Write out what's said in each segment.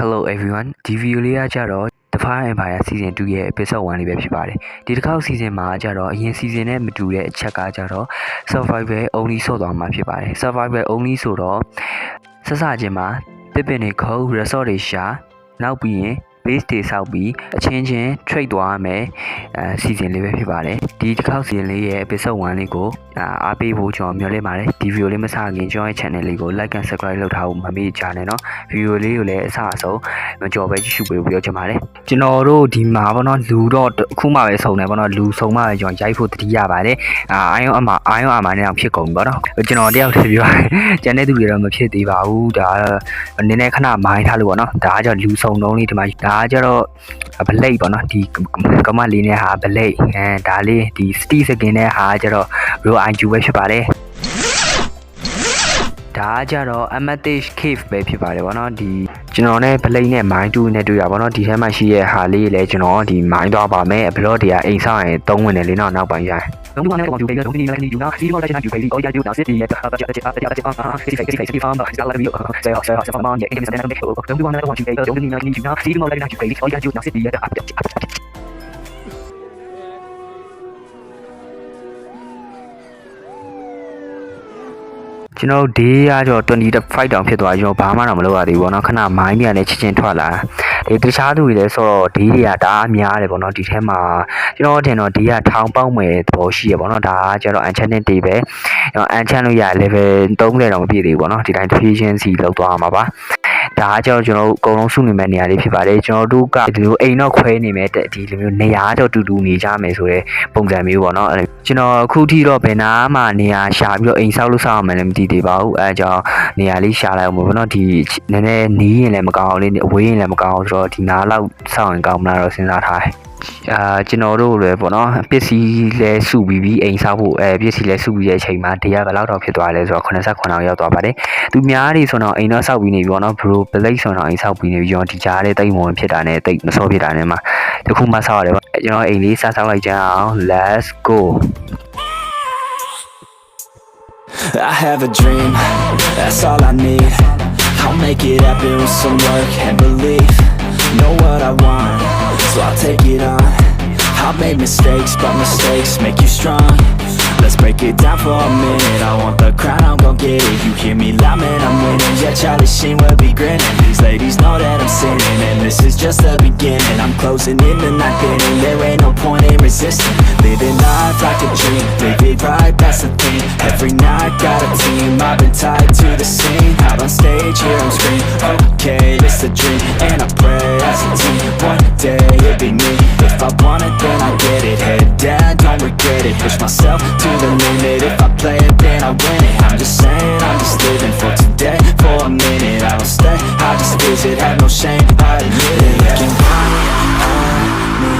Hello everyone ဒီဗီဒီယိုလေးကကြတော့ The Fire Empire Season 2ရဲ့ episode 1လေးပဲဖြစ်ပါတယ်ဒီတစ်ခေါက် season မှာကြတော့အရင် season နဲ့မတူတဲ့အချက်ကကြတော့ survival only ဆော့သွားမှာဖြစ်ပါတယ် survival only ဆိုတော့ဆက်စချင်းမှာပစ်ပင်တွေခုတ် resort တွေရှာနောက်ပြီးရင် base တွေဆောက်ပြီးအချင်းချင်း trade သွားရမယ်အဲ season လေးပဲဖြစ်ပါတယ်ဒီတစ်ခေါက် season လေးရဲ့ episode 1လေးကိုအာအားပေးဖို့ကျွန်တော်မျှော်လင့်ပါတယ်ဒီ video လေးမစခင်ကျွန်တော်ရဲ့ channel လေးကို like and subscribe လုပ်ထားဖို့မမေ့ကြနဲ့เนาะ video လေးကိုလည်းအစအဆုံးမကြော်ပဲကြည့်ရှုပေးဖို့ပြောချင်ပါတယ်ကျွန်တော်တို့ဒီမှာပေါ့နော်လူတော့အခုမှပဲစုံတယ်ပေါ့နော်လူစုံမှပဲကျွန်တော်ရိုက်ဖို့တတိရပါတယ်အာအာယုံအမအာယုံအမနဲ့တော့ဖြစ်ကုန်ပြီပေါ့နော်ကျွန်တော်တယောက်တည်းပြောကျန်တဲ့သူတွေတော့မဖြစ်သေးပါဘူးဒါနည်းနည်းခဏမိုင်းထားလို့ပေါ့နော်ဒါကကျတော့လူစုံတုံးလေးဒီမှာဒါ ကကျတော့ဗလိတ်ပေါ့နော်ဒီကမလေးနဲ့ဟာဗလိတ်အဲဒါလေးဒီ sty skin နဲ့ဟာကျတော့ real ig ပဲဖြစ်ပါတယ် ဒါကကြတော့ amethyst cave ပဲဖြစ်ပါတယ်ဗောနော်ဒီကျွန်တော်နဲ့ blade နဲ့ mine 2နဲ့တွေ့ရဗောနော်ဒီထဲမှာရှိရဲ့ဟာလေးလည်းကျွန်တော်ဒီ mine သွားပါမယ် block တွေကအိမ်ဆောင်ရင်သုံးဝင်တယ်လေနော်နောက်ပိုင်းရရင်လုံးဝနဲ့ကောင်ယူပေးတော့ဒီနေ့လည်းယူနော်ဒီလိုလည်းကျွန်တော်ယူပေးလို့အော်ရယူနော်စစ်တီရဲ့ဘာကြတဲ့အားကြတဲ့အားအားစစ်စစ်စစ်စစ်ဖမ်းပါစလာပြီးဆရာဆရာဆရာမန်ရဲ့အင်္ဂလိပ်စတဲ့တော့လုံးဝနဲ့ကောင်ယူပေးတော့ဒီနေ့လည်းယူနော်ဒီလိုလည်းယူပေးလို့အော်ရယူနော်စစ်တီရဲ့အားကြတဲ့ ကျွန်တော်ဒေးရတော့25တောင်ဖြစ်သွားကျွန်တော်ဘာမှတော့မလုပ်ရသေးဘူးပေါ့နော်ခဏမိုင်းမြန်နဲ့ချင်းချင်းထွက်လာဒီတခြားသူတွေလည်းဆိုတော့ဒေးတွေကတအားများတယ်ပေါ့နော်ဒီထဲမှာကျွန်တော်ထင်တော့ဒေးကထောင်ပေါက်မယ်သဘောရှိရပေါ့နော်ဒါကကျတော့ enchanted တွေပဲကျွန်တော် enchant လို့ရ level 30တောင်မပြည့်သေးဘူးပေါ့နော်ဒီတိုင်း efficiency လောက်သွားမှာပါ ဒါကကျတော့ကျွန်တော်တို့အကုန်လုံးစုနေမဲ့နေရာလေးဖြစ်ပါတယ်ကျွန်တော်တို့ကဒီလိုအိမ်တော့ခွဲနေမဲ့ဒီလိုမျိုးနေရာတော့တူတူနေကြမယ်ဆိုတဲ့ပုံစံမျိုးပေါ့နော်ကျွန်တော်အခုထိတော့ဘယ်နာမှနေရာရှာပြီးတော့အိမ်ဆောက်လို့ဆောက်အောင်လည်းမသိသေးပါဘူးအဲကြောင့်နေရာလေးရှာလိုက်အောင်ပေါ့နော်ဒီနည်းနည်းနီးရင်လည်းမကောင်းအောင်လေးအဝေးရင်လည်းမကောင်းအောင်ဆိုတော့ဒီနားလောက်ဆောက်ရင်ကောင်းမလားတော့စဉ်းစားထားတယ် အာကျွန်တော်တို့လည်းပေါ့နော်ပစ္စည်းလဲစုပြီးပြီးအိမ်ဆောက်ဖို့အဲပစ္စည်းလဲစုပြီးတဲ့အချိန်မှာတရားဘယ်လောက်တော့ဖြစ်သွားလဲဆိုတော့89အောင်ရောက်သွားပါတယ်သူများတွေဆိုတော့အိမ်တော့ဆောက်ပြီးနေပြီပေါ့နော်ဘရိုပလိတ်ဆိုတော့အိမ်ဆောက်ပြီးနေပြီကျွန်တော်ဒီကြားလေးတိတ်မဝင်ဖြစ်တာနဲ့တိတ်မစောဖြစ်တာနဲ့မှာတခုမှဆောက်ရတယ်ပေါ့ကျွန်တော်အိမ်လေးစားဆောက်လိုက်ကြအောင် let's go I have a dream, that's all I need I'll make it happen with some work and belief Know what I want, so I'll take it on. I've made mistakes, but mistakes make you strong. Let's break it down for a minute. I want the crown, I'm gon' get it. You hear me loud, man, I'm winning. Yeah, Charlie Sheen will be grinning. These ladies know that I'm sinning And this is just the beginning. I'm closing in the night inning There ain't no point in resisting. Living life like a dream. Live it right, that's the thing. Every night, got a team. I've been tied to the scene. Out on stage, here I'm scream Okay, oh. Day, it'll be me. If I want it, then I get it. Head down, don't regret it. Push myself to the limit. If I play it, then I win it. I'm just saying, I'm just living for today. For a minute, I don't stay. I just visit, have no shame I admit it. Looking right at me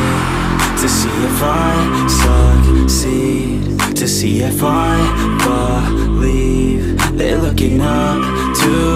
To see if I succeed. To see if I believe They're looking up to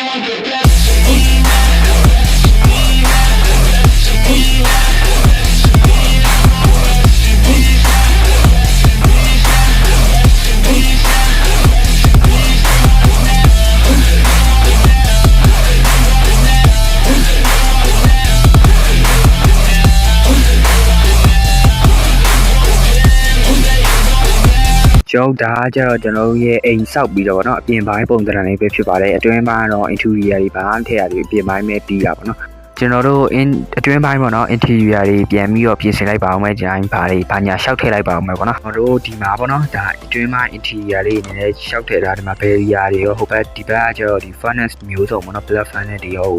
ကျောင်းဒါကကြတော့ကျွန်တော်တို့ရဲ့အိမ်ဆောက်ပြီးတော့ဗောနော်အပြင်ပိုင်းပုံစံလေးပဲဖြစ်ပါတယ်အတွင်းပိုင်းကတော့ interior တွေဘာမှထည့်ရတယ်အပြင်ပိုင်းပဲပြီးတာဗောနော်ကျွန်တော်တို့ in အတွင်းပိုင်းပေါ့နော် interior တွေပြန်ပြီးတော့ပြင်ဆင်လိုက်ပါအောင်မယ်ဂျိုင်းဘာတွေဘာညာရှောက်ထည့်လိုက်ပါအောင်မယ်ပေါ့နော်ကျွန်တော်တို့ဒီမှာပေါ့နော်ဒါအတွင်းပိုင်း interior လေးနည်းနည်းရှောက်ထည့်ထားဒီမှာ barrier တွေရောဟိုဘက်ဒီဘက်ကကျတော့ဒီ furnace မျိုးစုံပေါ့နော် black furnace တွေရော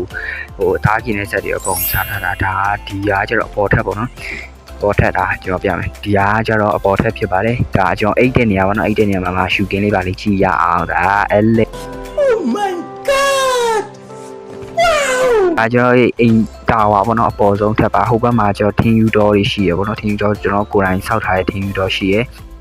ဟိုအသားကျင်တဲ့ဆက်တွေအကုန်စားထားတာဒါဒီကကျတော့အပေါ်ထက်ပေါ့နော် ပေါ်ထက်တာကျွန်တော်ပြမယ်ဒီဟာကကျတော့အပေါ်ထက်ဖြစ်ပါတယ်ဒါကျွန်တော်အိတ်တဲ့နေရာပေါ့နော်အိတ်တဲ့နေရာမှာငါရှူကင်းလေးပါလေးကြည့်ရအောင်ဒါအဲ့လေ Oh my god ဒါကျွန်တော်အိမ်တာဝါပေါ့နော်အပေါ်ဆုံးထက်ပါဟိုဘက်မှာကျွန်တော်ထင်းယူတော်တွေရှိရပေါ့နော်ထင်းယူတော်ကျွန်တော်ကိုယ်တိုင်စောက်ထားတဲ့ထင်းယူတော်ရှိရ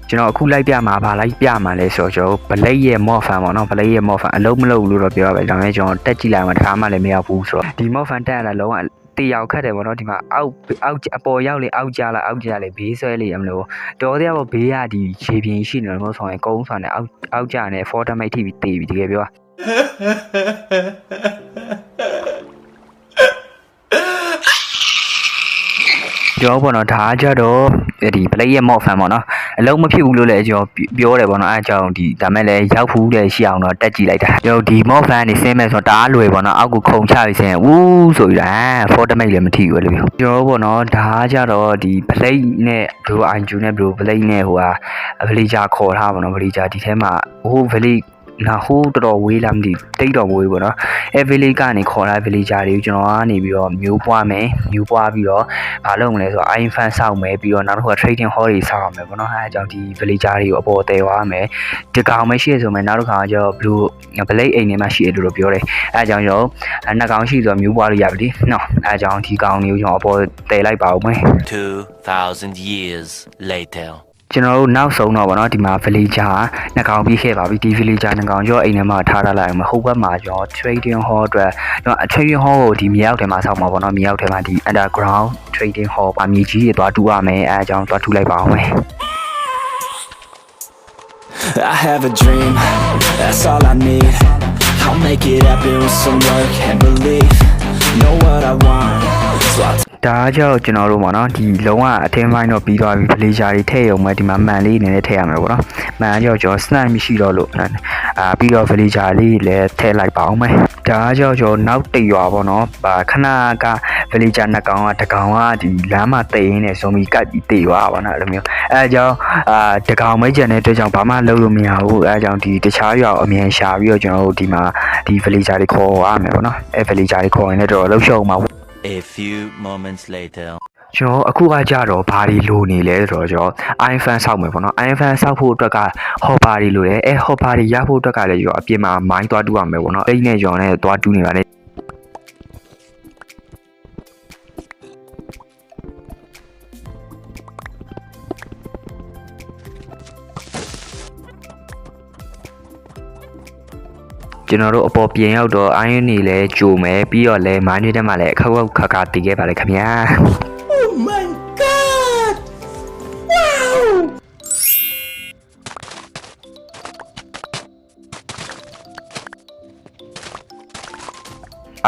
ကျွန်တော်အခုလိုက်ပြမှာဗာလိုက်ပြမှာလဲဆိုတော့ကျွန်တော်ဗလိတ်ရဲ့မော့ဖန်ပေါ့နော်ဗလိတ်ရဲ့မော့ဖန်အလုံးမလုံးလို့တော့ပြောရပါဒါပေမဲ့ကျွန်တော်တက်ကြည့်လိုက်မှတခါမှလည်းမရောက်ဘူးဆိုတော့ဒီမော့ဖန်တက်ရတာလုံးဝ တေရောက်ခတ်တယ်ဗောနော်ဒီမှာအောက်အောက်အပေါ်ရောက်လေအောက်ကြလာအောက်ကြလေဘေးဆွဲလေရမလို့တော်တဲ့ဘောဘေးကဒီရေပြင်ရှိနေတယ်မဟုတ်ဆိုရင်ကုန်းဆွမ်းနေအောက်အောက်ကြနေ fortnite ထိပြီးတေးပြီတကယ်ပြောပြောပေါ့နော်ဒါကကြတော့ဒီ play ရဲ့ mod fan ပေါ့နော် အလုံးမဖြစ်ဘူးလို့လည်းကျွန်တော်ပြောတယ်ပေါ့နော်အဲအကြောင်းဒီဒါမဲ့လည်းရောက်ဘူးတဲ့ရှိအောင်တော့တက်ကြည့်လိုက်တာကျွန်တော်ဒီ mod fan နေဆင်းမဲ့ဆိုတော့တအားလွယ်ပေါ့နော်အောက်ကိုခုံချပြီးဆင်းဦးဆိုပြီးတော့အဲ fortnite လည်းမထိဘူးလေပြောကျွန်တော်ပေါ့နော်ဒါကကြတော့ဒီ play နဲ့ bro inju နဲ့ bro play နဲ့ဟိုဟာ villager ခေါ်ထားပါတော့ villager ဒီထဲမှာဟို village နာဟိုးတော်တော်ဝေးလာမသိတိတ်တော်မဝေးပေါ့နော်အဲ village ကနေခေါ်လာ villager တွေကိုကျွန်တော်ကနေပြီးတော့မျိုးပွားမယ်မျိုးပွားပြီးတော့မလုပ်မလဲဆိုတော့ iron fan စောက်မယ်ပြီးတော့နောက်တစ်ခုက trading hall တွေစောက်ရမယ်ပေါ့နော်အဲအကြောင်းဒီ villager တွေကိုအပေါ်တည်သွားမယ်ဒီကောင်မရှိရဆိုမယ်နောက်တစ်ခါကျတော့ blue blade အိမ်ထဲမှာရှိတယ်လို့ပြောတယ်အဲအကြောင်းကျွန်တော်နှစ်ကောင်ရှိဆိုတော့မျိုးပွားလို့ရပြီနော်အဲအကြောင်းဒီကောင်တွေကိုကျွန်တော်အပေါ်တည်လိုက်ပါဦးမယ်2,000 years later. ကျွန်တော်တို့နောက်ဆုံးတော့ဗောနော်ဒီမှာ villager နှစ်ကောင်ပြီးခဲ့ပါပြီဒီ villager နှစ်ကောင်ကျော်အိမ်ထဲမှာထားထားလိုက်အောင်ဟိုဘက်မှာကျော် trading hall အတွက်ကျွန်တော် trading hall ကိုဒီမြေအောက်ထဲမှာဆောက်မှာဗောနော်မြေအောက်ထဲမှာဒီ underground trading hall ပါမြေကြီးတွေသွားတူရမယ်အဲအကြောင်းသွားတူလိုက်ပါအောင်မယ် I have a dream, that's all I need. I'll make it happen with some work and belief. Know what I want, so I'll ဒါကကြောင့်ကျွန်တော်တို့ဗောနော်ဒီလုံးဝအထင်းပိုင်းတော့ပြီးသွားပြီ villager တွေထည့်ရုံပဲဒီမှာမှန်လေးနည်းနည်းထည့်ရမယ်ဗောနော်မှန်ကြောင့်ကျွန်တော် snap မရှိတော့လို့အာပြီးတော့ villager လေးလည်းထည့်လိုက်ပါအောင်မယ်ဒါကကြောင့်ကျွန်တော်နောက်တိတ်ရွာဗောနော်ဗာခဏက villager နှစ်ကောင်ကတကောင်ကဒီလမ်းမှာတိတ်ရင်းနဲ့ဇွန်မီကတ်ပြီးတိတ်ရွာဗောနော်အဲ့လိုမျိုးအဲအကြောင်းအာတကောင်မိတ်ကျန်တဲ့အတွက်ကြောင့်ဘာမှလုပ်လို့မရဘူးအဲအကြောင်းဒီတခြားရွာကိုအမြန်ရှာပြီးတော့ကျွန်တော်တို့ဒီမှာဒီ villager တွေခေါ်ရမယ်ဗောနော်အဲ villager တွေခေါ်ရင်လည်းတော်တော်လှုပ်ရှုံမှာ A few moments later. ကျွန်တော်အခုကကြတော့ဘာတွေလိုနေလဲဆိုတော့ကျွန်တော် iPhone စောက်မယ်ပေါ့နော် iPhone စောက်ဖို့အတွက်က hopper တွေလိုတယ်အဲ hopper တွေရဖို့အတွက်ကလည်းကျွန်တော်အပြင်မှာ mine သွားတူရမယ်ပေါ့နော်အိတ်နဲ့ကျွန်တော်နဲ့သွားတူနေပါလေ ကျွန်တော်တို့အပေါ်ပြင်ရောက်တော့ iron နေလဲကြိုမယ်ပြီးတော့လဲ mine တွေထဲမှာလည်းအခက်အခဲခါခါတည်ခဲ့ပါလေခင်ဗျာ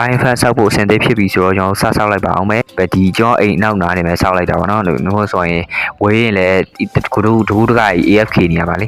iPhone ဆောက်ဖို့အဆင်သင့်ဖြစ်ပြီဆိုတော့ကျွန်တော်စဆောက်လိုက်ပါအောင်မယ်ပဲဒီကျွန်တော်အိမ်နောက်နားနေမယ်ဆောက်လိုက်တာပါနော်လို့လို့ဆိုရင်ဝေးရင်လည်းကိုတို့ဒူးတက AFK နေရပါလေ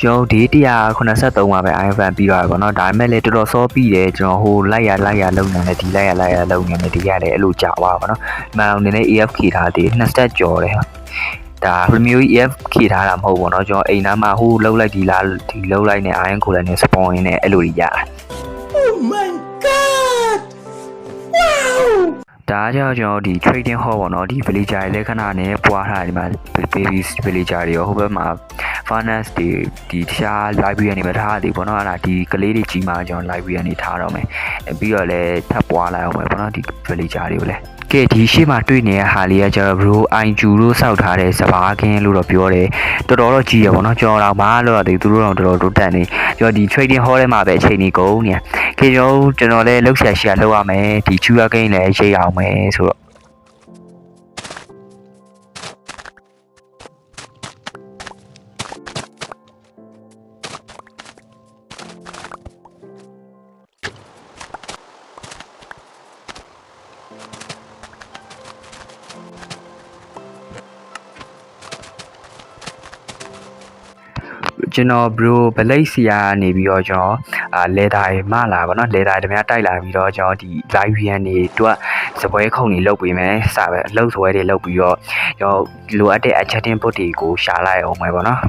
ကျွန်တော်ဒီ183ပါပဲ iPhone ပြီးသွားပြီပေါ့နော်ဒါပေမဲ့လည်းတော်တော်စောပြီးတယ်ကျွန်တော်ဟိုလိုက်ရလိုက်ရလုံနေတယ်ဒီလိုက်ရလိုက်ရလုံနေတယ်ဒီရတယ်အဲ့လိုကြာသွားပါတော့မှန်အောင်နေနဲ့ AFK ထားသေးနှစ်စတက်ကြော်တယ်ဟာဒါဘယ်မျိုး AFK ထားတာမဟုတ်ဘူးเนาะကျွန်တော်အိမ်သားမှာဟိုလှုပ်လိုက်ဒီလားဒီလှုပ်လိုက်နေ iron ကိုလည်းနေ spawn ရင်းနဲ့အဲ့လိုကြီးရတာ ဒါကြောင့်ကျွန်တော်ဒီ trading hall ပေါ့နော်ဒီ villager တွေလည်းခဏနဲ့ပွားထားတယ်ဒီမှာ baby villager တွေရောဟိုဘက်မှာ finance တွေဒီတခြား library ကနေမထားသေးဘူးပေါ့နော်အဲ့ဒါဒီကလေးတွေကြီးမှကျွန်တော် library ကနေထားတော့မယ်အဲပြီးတော့လည်းထပ်ပွားလိုက်အောင်ပဲပေါ့နော်ဒီ villager တွေကိုလည်း ကဲဒီရှေ့မှာတွေ့နေတဲ့ဟာလေးကကျတော့ bro IQ လို့စောက်ထားတဲ့စပါးခင်းလို့တော့ပြောတယ်တော်တော်တော့ကြီးရပေါ့နော်ကျွန်တော်တော့ဘာလို့ရသေးသူတို့တော့တော်တော်တိုးတက်နေကျွန်တော်ဒီ trading hall ထဲမှာပဲအချိန်ကြီးကုန်နေကဲကျွန်တော်ကျွန်တော်လည်းလှုပ်ရှားရှာလှုပ်ရမယ်ဒီ sugar cane လည်းရိတ်အောင်မယ်ဆိုတော့ ကျွန်တော် bro ဗလိတ်စီယာနေပြီးတော့ကျွန်တော်အာလေတာရမလာပါတော့လေတာတမတိုက်လာပြီးတော့ကျွန်တော်ဒီ live vn နေသူကစပွဲခုံနေလုတ်ပေးမယ်စပဲအလုပ်စပွဲတွေလုတ်ပြီးတော့ကျွန်တော်လိုအပ်တဲ့ chatting bot တွေကိုရှာလိုက်အောင်မယ်ပေါ့နော်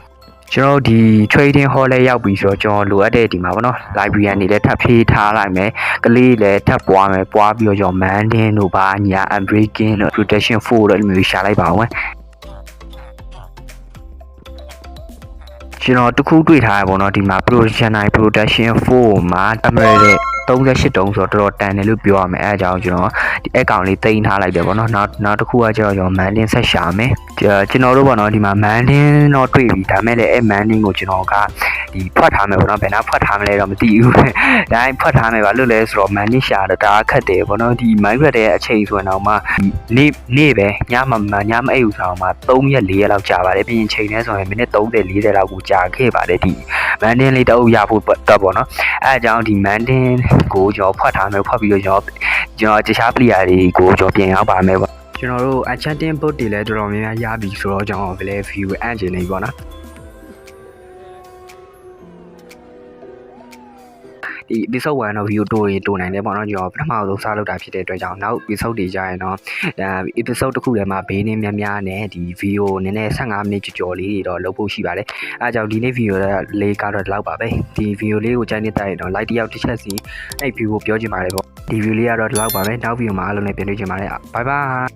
ကျွန်တော်ဒီ trading hall လေးရောက်ပြီးဆိုတော့ကျွန်တော်လိုအပ်တဲ့ဒီမှာပေါ့နော် library နေလည်းထပ်ဖြည့်ထားလိုက်မယ်ကလေးလည်းထပ်ပွားမယ်ပွားပြီးတော့ကျွန်တော် mandin တို့ပါညာ unbreaking တို့ protection 4တို့အဲ့လိုမျိုးရှာလိုက်ပါအောင် ကျွန်တော်တခုတွေ့ထားရပေါ့နော်ဒီမှာ production production 4မှာ emerald 38တုံးဆိုတော့တော်တော်တန်တယ်လို့ပြောရမယ်အဲအကြောင်းကျွန်တော်ဒီအကောင်လေးတင်ထားလိုက်တယ်ပေါ့နော်နောက်နောက်တစ်ခုကကျတော့ကျွန်တော် mandin ဆက်ရှာမယ်ကျွန်တော်တို့ပေါ့နော်ဒီမှာ mandin တော့တွေ့ပြီဒါမဲ့လည်းအဲ mandin ကိုကျွန်တော်ကဒီဖွက်ထားမယ်ပေါ့နော်ဘယ်နှဖွက်ထားမလဲတော့မသိဘူးဒါတိုင်းဖွက်ထားမယ်ပါလို့လဲဆိုတော့ mandin ရှာတော့ဒါခက်တယ်ပေါ့နော်ဒီ migrate ရဲ့အချိန်ဆိုရင်တော့မှနေ့နေ့ပဲညမညမအိပ်ဘူးဆိုတော့မှ3ရက်4ရက်လောက်ကြာပါတယ်ပြီးရင်ချိန်နဲ့ဆိုရင်မိနစ်30 40လောက်ကိုကြာခဲ့ပါတယ်ဒီမန်တင်လေးတအုပ်ရဖို့တော့ပေါ့နော်အဲအကြောင်းဒီမန်တင်ကိုကျွန်တော်ဖွက်ထားမယ်ဖွက်ပြီးတော့ကျွန်တော်ကျွန်တော်တခြားပလီယာတွေကိုကျွန်တော်ပြင်ရောက်ပါမယ်ပေါ့ကျွန်တော်တို့ enchanting book တွေလည်းတော်တော်များများရပြီဆိုတော့ကျွန်တော်ဘယ်လဲ view အန်ဂျင်နေပေါ့နော် ဒီ episode 1တော့ view တိုးရင်တိုးနိုင်တယ်ပေါ့နော်ကျွန်တော်ပထမဆုံးစလုပ်တာဖြစ်တဲ့အတွက်ကြောင့်နောက် episode တွေကြာရင်တော့အဲ episode တစ်ခုထဲမှာဘေးနင်းများများနဲ့ဒီ video နည်းနည်း15မိနစ်ကြော်ကြော်လေးတွေတော့လုပ်ဖို့ရှိပါတယ်အဲအကြောင်းဒီနေ့ video လေးကတော့ဒီလောက်ပါပဲဒီ video လေးကိုကြိုက်နေတဲ့ရင်တော့ like တစ်ယောက်တစ်ချက်စီအဲ့ view ကိုပြောချင်ပါတယ်ပေါ့ဒီ view လေးကတော့ဒီလောက်ပါပဲနောက် video မှာအားလုံးလည်းပြန်တွေ့ချင်ပါတယ် bye bye